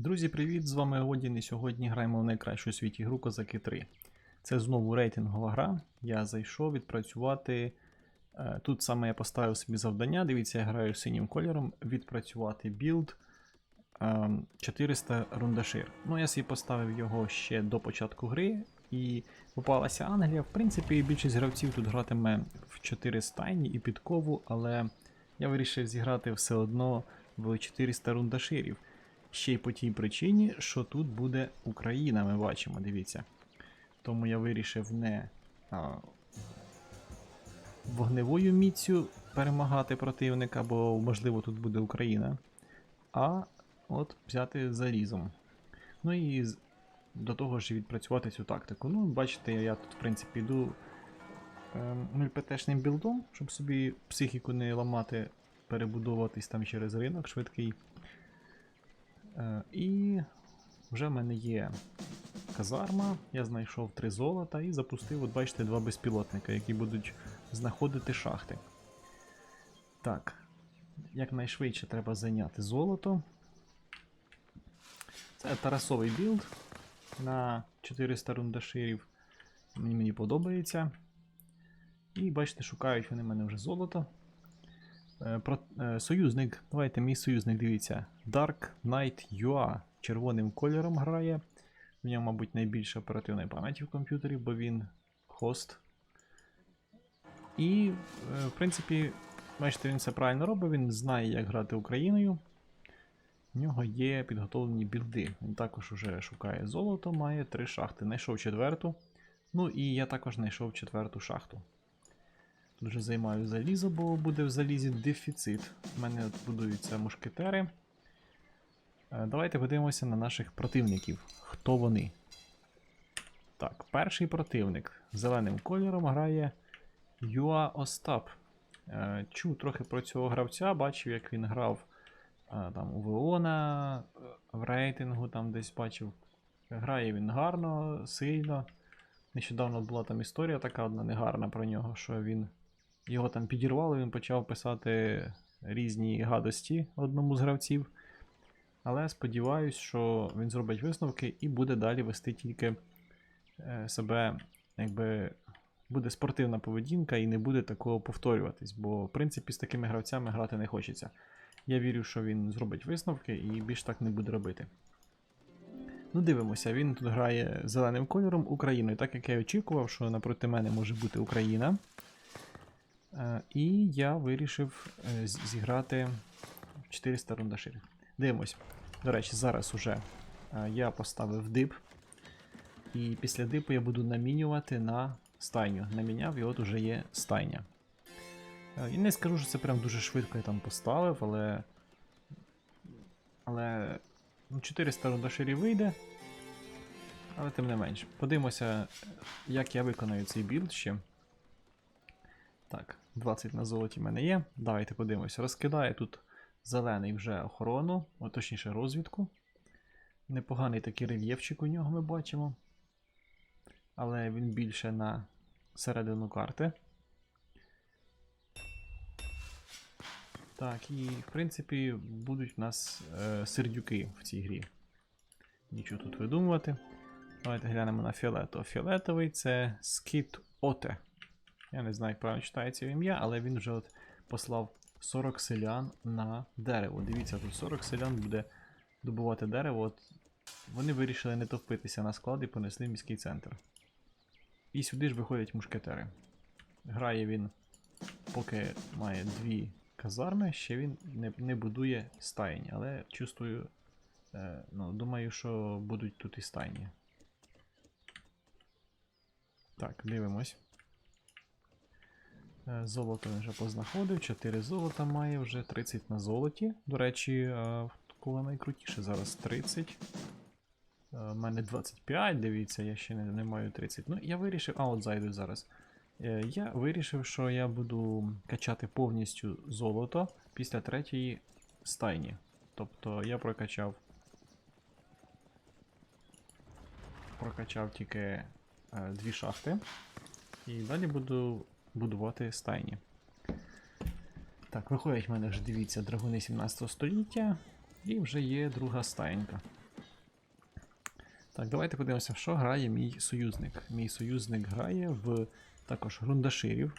Друзі, привіт! З вами Одін і сьогодні граємо в найкращу у світі гру Козаки 3. Це знову рейтингова гра. Я зайшов відпрацювати. е, Тут саме я поставив собі завдання. Дивіться, я граю синім кольором. Відпрацювати білд е, 400 рундашир. Ну, я собі поставив його ще до початку гри. І попалася Англія. В принципі, більшість гравців тут гратиме в 4 стайні і підкову, але я вирішив зіграти все одно в 400 рундаширів. Ще й по тій причині, що тут буде Україна, ми бачимо, дивіться. Тому я вирішив не а, вогневою міцю перемагати противника, бо можливо тут буде Україна. А от взяти залізом. Ну і до того ж відпрацювати цю тактику. Ну, бачите, я тут, в принципі, йду ем, 0ПТшним білдом, щоб собі психіку не ламати, перебудовуватись там через ринок швидкий. Е, І вже в мене є казарма, я знайшов три золота і запустив, от бачите, два безпілотника, які будуть знаходити шахти. Так, якнайшвидше треба зайняти золото. Це Тарасовий білд на 400 рундаширів. Мені, мені подобається. І бачите, шукають вони мене вже золото. Е, Про, е, союзник, давайте мій союзник, дивіться. Dark Knight UA червоним кольором грає. В ньому, мабуть, найбільше оперативної пам'яті в комп'ютері, бо він хост. І, е, в принципі, бачите, він все правильно робить, він знає, як грати Україною. В нього є підготовлені білди. Він також уже шукає золото, має три шахти. Знайшов четверту. Ну і я також знайшов четверту шахту. Тут вже займаю залізо, бо буде в залізі дефіцит. У мене от будуються мушкетери. Е, Давайте подивимося на наших противників. Хто вони? Так, перший противник зеленим кольором грає Юа Остап. Е, Чув трохи про цього гравця, бачив, як він грав е, там, у Веона, в рейтингу там десь бачив. Грає він гарно, сильно. Нещодавно була там історія така одна негарна про нього, що він його там підірвало, він почав писати різні гадості одному з гравців. Але сподіваюсь, що він зробить висновки і буде далі вести тільки е, себе, якби буде спортивна поведінка і не буде такого повторюватись. Бо, в принципі, з такими гравцями грати не хочеться. Я вірю, що він зробить висновки і більш так не буде робити. Ну, дивимося, він тут грає зеленим кольором Україною, так як я очікував, що напроти мене може бути Україна. Е, І я вирішив е, зіграти в 400 рундаширів. Дивимось. До речі, зараз уже е, я поставив дип. І після дипу я буду намінювати на стайню. Наміняв і от уже є стайня. І не скажу, що це прям дуже швидко я там поставив, але. Але. Ну, 400 рундаширів вийде. Але тим не менш. Подивимося, як я виконаю цей білд ще. Так, 20 на золоті в мене є. Давайте подивимося. Розкидає тут зелений вже охорону, о, точніше розвідку. Непоганий такий рельєфчик у нього ми бачимо. Але він більше на середину карти. Так, і в принципі будуть в нас е, сердюки в цій грі. Нічого тут видумувати. Давайте глянемо на фіолетовий. Фіолетовий це Скіт Оте. Я не знаю, як правильно читається ім'я, але він вже от послав 40 селян на дерево. Дивіться, тут 40 селян буде добувати дерево. От вони вирішили не топитися на склад і понесли в міський центр. І сюди ж виходять мушкетери. Грає він, поки має дві казарми, ще він не, не будує стайні, але чувствую, е, ну, думаю, що будуть тут і стайні. Так, дивимось. Е, Золото він вже познаходив, 4 золота має, вже 30 на золоті. До речі, е, кого найкрутіше зараз 30. У мене 25, дивіться, я ще не, не маю 30. Ну, я вирішив. А, от зайду зараз. Е, Я вирішив, що я буду качати повністю золото після третьої стайні. Тобто я прокачав. Прокачав тільки е, дві шахти. І далі буду будувати стайні. Так, виходять в мене вже, дивіться, драгуни 17 століття. І вже є друга стаєнька. Так, давайте подивимося, в що грає мій союзник. Мій союзник грає в також рундаширів.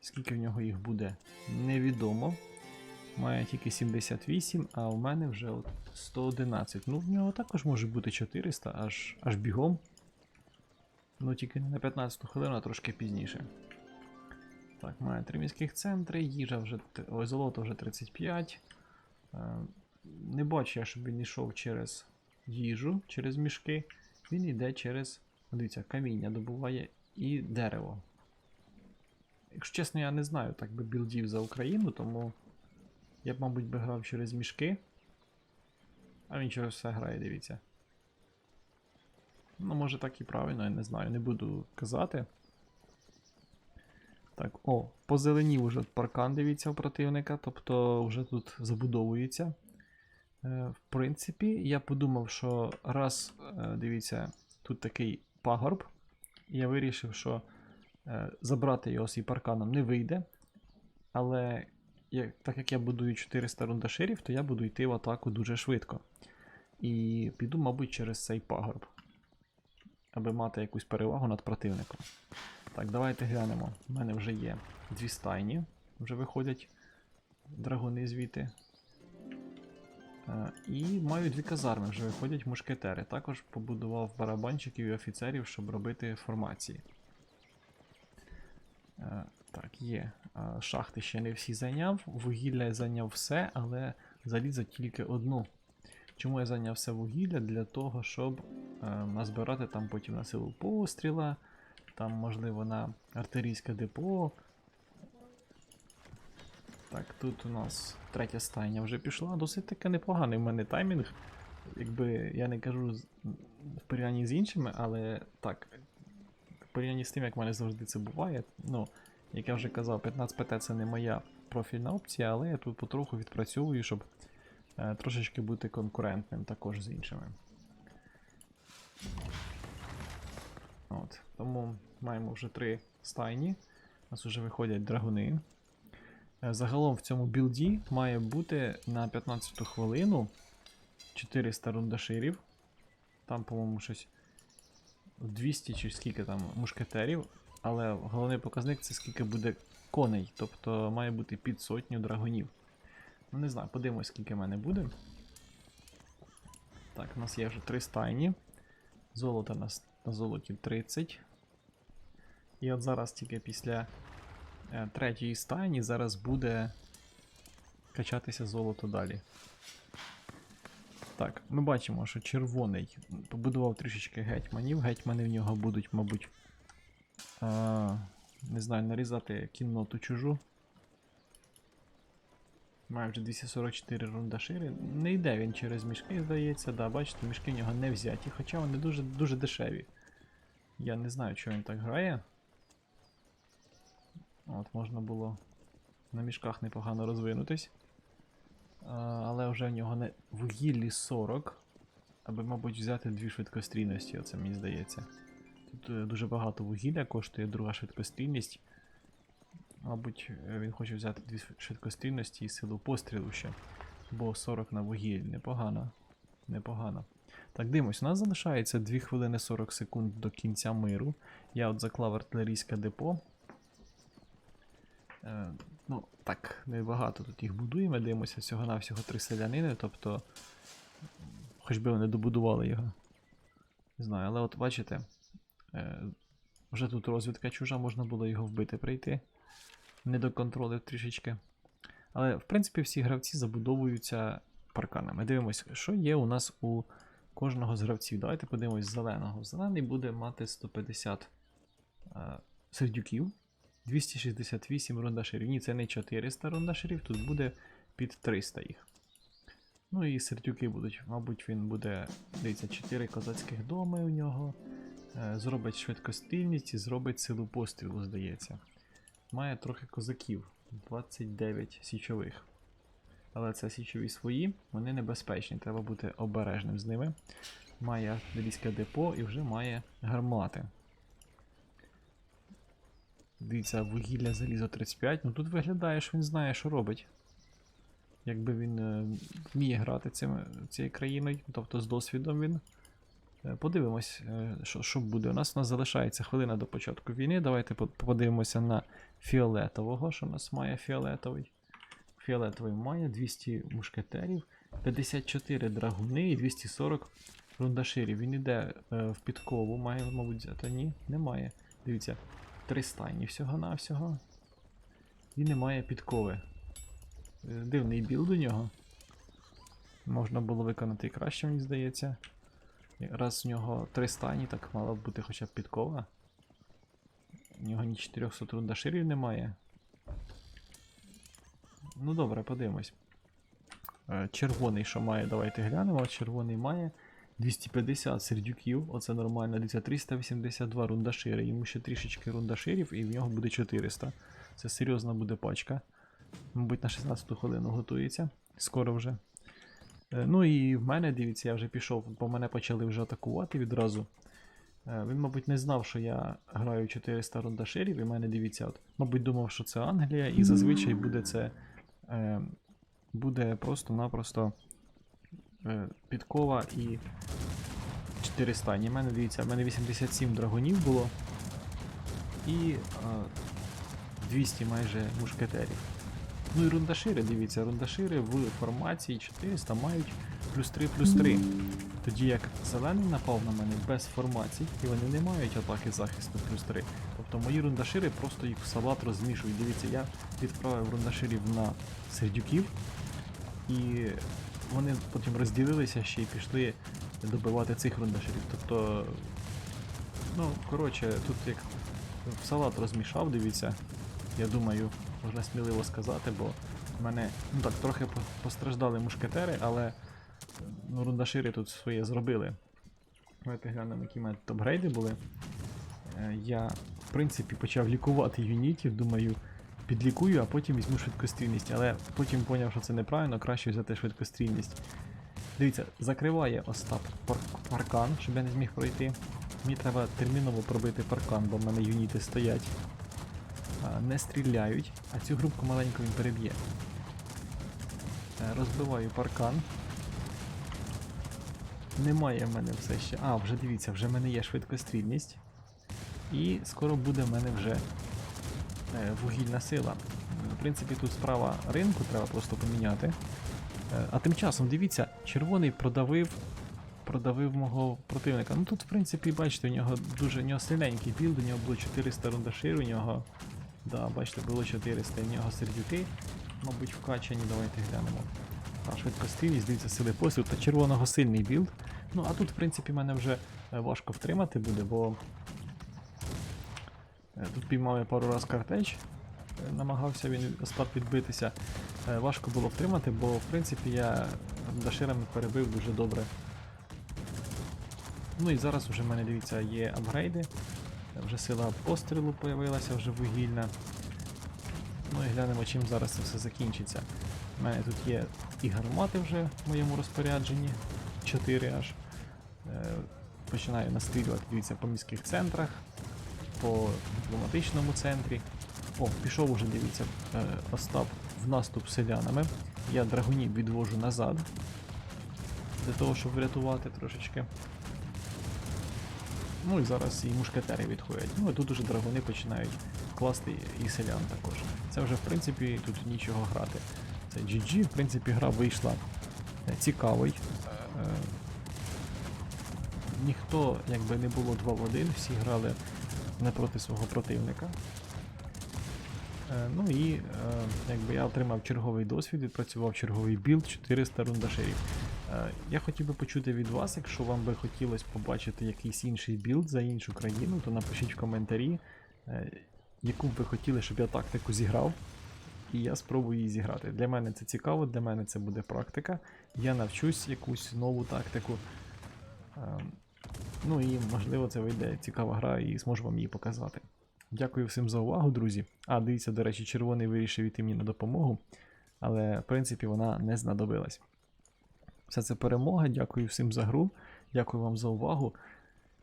Скільки в нього їх буде, невідомо. Має тільки 78, а у мене вже от 111. Ну, в нього також може бути 400, аж, аж бігом. Ну, тільки не на 15 хвилину, а трошки пізніше. Так, має три міських центри, їжа вже. Ой, золото вже 35. Е, Не бачу я, щоб він йшов через їжу, через мішки. Він йде через. Дивіться, каміння добуває і дерево. Якщо чесно, я не знаю так би білдів за Україну, тому я б, мабуть, би грав через мішки. А він через все грає, дивіться. Ну, може так і правильно, я не знаю, не буду казати. Так, о, позеленів уже паркан, дивіться, у противника, тобто вже тут забудовується. Е, в принципі, я подумав, що раз, е, дивіться, тут такий пагорб, я вирішив, що е, забрати його з парканом не вийде. Але так як я будую 400 рундаширів, то я буду йти в атаку дуже швидко. І піду, мабуть, через цей пагорб. Аби мати якусь перевагу над противником. Так, давайте глянемо. У мене вже є дві стайні. Вже виходять драгуни звідти. Е, І маю дві казарми, вже виходять мушкетери. Також побудував барабанчиків і офіцерів, щоб робити формації. Е, Так, є. Е, Шахти ще не всі зайняв. Вугілля я зайняв все, але залізо тільки одну. Чому я зайняв все вугілля? Для того, щоб назбирати там потім на силу постріла, там, можливо, на артилерійське депо. Так, тут у нас третя стайня вже пішла. Досить таки непоганий в мене таймінг. Якби я не кажу в порівнянні з іншими, але так, в порівнянні з тим, як в мене завжди це буває. Ну, як я вже казав, 15 ПТ це не моя профільна опція, але я тут потроху відпрацьовую, щоб е, трошечки бути конкурентним також з іншими. От, тому маємо вже три стайні. У нас вже виходять драгуни. Е, Загалом в цьому білді має бути на 15 хвилину 400 рундаширів. Там, по-моєму, щось 200 чи скільки там мушкетерів. Але головний показник це скільки буде коней. Тобто має бути під сотню драгунів. Ну, не знаю, подивимось, скільки в мене буде. Так, у нас є вже три стайні. Золото на, с- на золоті 30. І от зараз тільки після е, третьої стайні зараз буде качатися золото далі. Так, ми бачимо, що червоний побудував трішечки гетьманів. Гетьмани в нього будуть, мабуть, а, не знаю, нарізати кінноту чужу. Має вже 244 рундашири. Не йде він через мішки, здається. Да, бачите, мішки в нього не взяті, хоча вони дуже, дуже дешеві. Я не знаю, чого він так грає. От, можна було на мішках непогано розвинутись. А, але вже в нього не вугіллі 40. Аби, мабуть, взяти дві швидкострільності, оце мені здається. Тут е, дуже багато вугілля коштує друга швидкострільність. Мабуть, він хоче взяти дві швидкострільності і силу пострілу ще. Бо 40 на вугіль. Непогано. Непогано. Так, дивимось, у нас залишається 2 хвилини 40 секунд до кінця миру. Я от заклав артилерійське депо. Е, ну, так, небагато тут їх будуємо. Дивимося всього-навсього три селянини, тобто. Хоч би вони добудували його. Не знаю, але от бачите, е, вже тут розвідка чужа, можна було його вбити прийти. Не доконтролив трішечки. Але, в принципі, всі гравці забудовуються парканами. Дивимось, що є у нас у кожного з гравців. Давайте подивимось зеленого. Зелений буде мати 150 е, сердюків, 268 рундаширів. Ні, це не 400 рундаширів, тут буде під 300 їх. Ну і сердюки будуть. Мабуть, він буде, дивіться, 4 козацьких доми у нього. Е, Зробить швидкострільність і зробить силу пострілу, здається. Має трохи козаків. 29 січових. Але це січові свої, вони небезпечні, треба бути обережним з ними. Має артилерійське депо і вже має гармати. Дивіться, вугілля залізо 35. Ну тут виглядає, що він знає, що робить. Якби він е, вміє грати цим, цією країною, тобто з досвідом він Подивимось, е, що, що буде. У нас у нас залишається хвилина до початку війни. Давайте подивимося на фіолетового, що у нас має фіолетовий. Фіолетовий має 200 мушкетерів, 54 драгуни і 240 рундаширів. Він іде е, в підкову, має, мабуть, взяти. Ні, немає. Дивіться, три стайні всього-навсього. І немає підкови. Е, Дивний білд у нього. Можна було виконати і краще, мені здається. Раз у нього три стайні, так мала б бути хоча б підкова. У нього ні 400 рундаширів немає. Ну добре, подивимось. Е, Червоний, що має, давайте глянемо. Червоний має 250 сердюків, оце нормально. Дивіться, 382 рундашири. Йому ще трішечки рундаширів, і в нього буде 400. Це серйозна буде пачка. Мабуть, на 16 хвилину готується. Скоро вже. Е, Ну і в мене, дивіться, я вже пішов, бо мене почали вже атакувати відразу. Е, Він, мабуть, не знав, що я граю 400 рундаширів, і в мене дивіться, от, мабуть, думав, що це Англія, і зазвичай буде це. Е, буде просто-напросто підкова і 400. Ні, в мене дивіться, в мене 87 драгонів було і е, 200 майже мушкетерів. Ну і рундашири, дивіться, рундашири в формації 400 мають плюс 3 плюс 3. Тоді як зелений напав на мене без формацій, і вони не мають атаки захисту плюс 3. Тобто мої рундашири просто їх в салат розмішують. Дивіться, я відправив рундаширів на сердюків, і вони потім розділилися ще й пішли добивати цих рундаширів. Тобто, ну, коротше, тут як в салат розмішав, дивіться. Я думаю, можна сміливо сказати, бо в мене ну так трохи постраждали мушкетери, але ну, рундашири тут своє зробили. Давайте глянемо, які в мене апгрейди були. Е, Я, в принципі, почав лікувати юнітів, думаю, підлікую, а потім візьму швидкострільність. Але потім поняв, що це неправильно, краще взяти швидкострільність. Дивіться, закриває Остап пар- паркан, щоб я не зміг пройти. Мені треба терміново пробити паркан, бо в мене юніти стоять. Не стріляють, а цю групку маленьку він переб'є. Е, Розбиваю паркан. Немає в мене все ще. А, вже дивіться, вже в мене є швидкострільність. І скоро буде в мене вже е, вугільна сила. В принципі, тут справа ринку треба просто поміняти. Е, А тим часом, дивіться, червоний продавив. Продавив мого противника. Ну тут, в принципі, бачите, у нього дуже у нього сильненький білд, у нього було 400 рундашир, у нього. Да, бачите, було 400, у нього сердюки, мабуть, вкачані, давайте глянемо. А, швидкострільність, дивіться, сили пострілу та червоного сильний білд. Ну, а тут, в принципі, мене вже е, важко втримати буде, бо е, тут піймав я пару раз картеч, е, намагався він Остап відбитися. Е, Важко було втримати, бо в принципі я даширами перебив дуже добре. Ну і зараз вже в мене, дивіться, є апгрейди. Вже сила пострілу появилася, вже вугільна. Ну і глянемо, чим зараз це все закінчиться. У мене тут є і гармати вже в моєму розпорядженні. 4 аж. Е, починаю настрілювати, дивіться, по міських центрах, по дипломатичному центрі. О, пішов уже, дивіться, е, Остап в наступ селянами. Я драгунів відвожу назад. Для того, щоб врятувати трошечки. Ну і зараз і мушкетери відходять. Ну і тут уже драгуни починають класти і селян також. Це вже в принципі тут нічого грати. Це GG, в принципі, гра вийшла е, цікавий. Е, Ніхто якби не було 2 в 1, всі грали не проти свого противника. Е, Ну і е, якби я отримав черговий досвід, відпрацював черговий білд 400 рундаширів. Е, Я хотів би почути від вас, якщо вам би хотілося побачити якийсь інший білд за іншу країну, то напишіть в коментарі, е, яку б ви хотіли, щоб я тактику зіграв. І я спробую її зіграти. Для мене це цікаво, для мене це буде практика. Я навчусь якусь нову тактику. Ем, Ну і можливо це вийде цікава гра і зможу вам її показати. Дякую всім за увагу, друзі. А, дивіться, до речі, червоний вирішив йти мені на допомогу, але в принципі вона не знадобилась. Все це перемога. Дякую всім за гру. Дякую вам за увагу.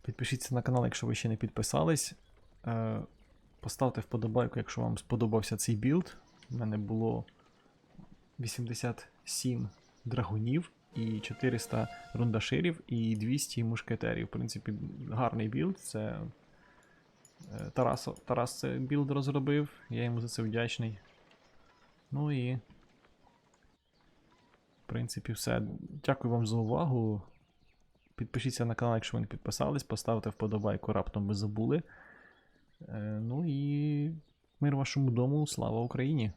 Підпишіться на канал, якщо ви ще не підписались. Е, Поставте вподобайку, якщо вам сподобався цей білд. У мене було 87 драгунів і 400 рундаширів, і 200 мушкетерів. В принципі, гарний білд. Це е, Тарас, Тарас це білд розробив, я йому за це вдячний. Ну і. Принципі, все. Дякую вам за увагу. Підпишіться на канал, якщо ви не підписались, поставте вподобайку, раптом ви забули. Е, ну і мир вашому дому, слава Україні!